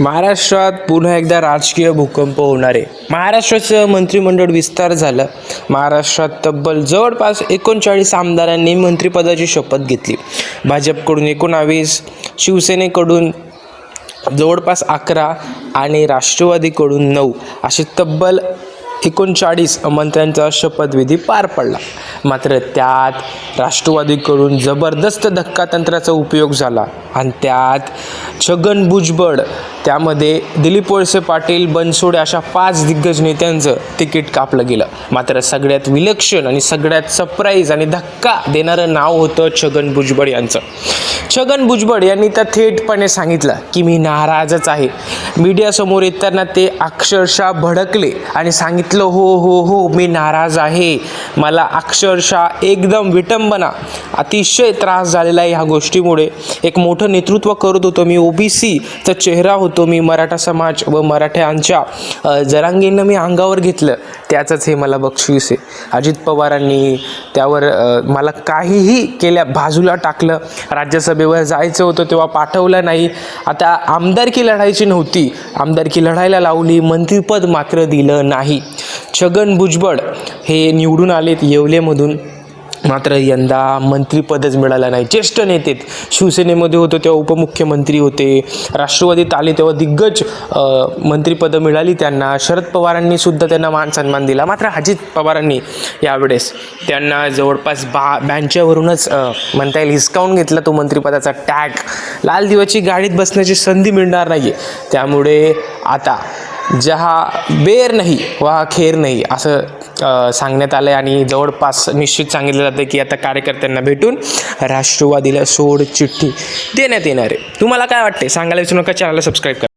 महाराष्ट्रात पुन्हा एकदा राजकीय भूकंप होणार आहे. महाराष्ट्राचं मंत्रिमंडळ विस्तार झालं. महाराष्ट्रात तब्बल जवळपास एकोणचाळीस आमदारांनी मंत्रिपदाची शपथ घेतली. भाजपकडून एकोणावीस शिवसेनेकडून जवळपास अकरा आणि राष्ट्रवादीकडून नऊ असे तब्बल एकोणचाळीस मंत्र्यांचा शपथविधी पार पडला. मात्र त्यात राष्ट्रवादीकडून जबरदस्त धक्कातंत्राचा उपयोग झाला. आणि त्यात छगन भुजबळ त्यामध्ये दिलीप वळसे पाटील बनसोडे अशा पाच दिग्गज नेत्यांचं तिकीट कापलं गेलं. मात्र सगळ्यात विलक्षण आणि सगळ्यात सरप्राईज आणि धक्का देणारं नाव होतं छगन भुजबळ यांचं. छगन भुजबळ यांनी तर थेटपणे सांगितलं की मी नाराजच आहे. मीडियासमोर येताना ते अक्षरशः भडकले आणि सांगितलं हो हो हो मी नाराज आहे. मला अक्षर अक्षरशः एकदम विटंबना अतिशय त्रास झालेला आहे ह्या गोष्टीमुळे. एक मोठं नेतृत्व करत होतो मी ओबीसीचा चेहरा होतो मी मराठा समाज व मराठ्यांच्या जरांगीनं जरांगींना मी अंगावर घेतलं. त्याचंच हे मला बक्षीस आहे. अजित पवारांनी त्यावर मला काहीही केल्या बाजूला टाकलं. राज्यसभेवर जायचं होतं तेव्हा पाठवलं नाही. आता आमदारकी लढायची नव्हती. आमदारकी लढायला लावली मंत्रिपद मात्र दिलं नाही. छगन भुजबळ हे निवडून आलेत येवलेमधून. मात्र यंदा मंत्रीपदच मिळालं नाही. ज्येष्ठ नेते शिवसेनेमध्ये होतो तेव्हा उपमुख्यमंत्री होते. राष्ट्रवादीत आले तेव्हा दिग्गज मंत्रीपदं मिळाली त्यांना. शरद पवारांनी सुद्धा त्यांना मान सन्मान दिला. मात्र अजित पवारांनी यावेळेस त्यांना जवळपास बा बँच्यावरूनच म्हणता येईल हिसकावून घेतला तो मंत्रिपदाचा टॅग. लाल दिवाची गाडीत बसण्याची संधी मिळणार नाही त्यामुळे आता जहा बेर नाही वा खेर नाही असं सांगण्यात आलं आहे आणि जवळपास निश्चित सांगितलं जातं की आता कार्यकर्त्यांना भेटून राष्ट्रवादीला सोड चिठ्ठी देण्यात येणार आहे. तुम्हाला काय वाटते सांगायला विसरू नका चॅनलला सबस्क्राईब करा.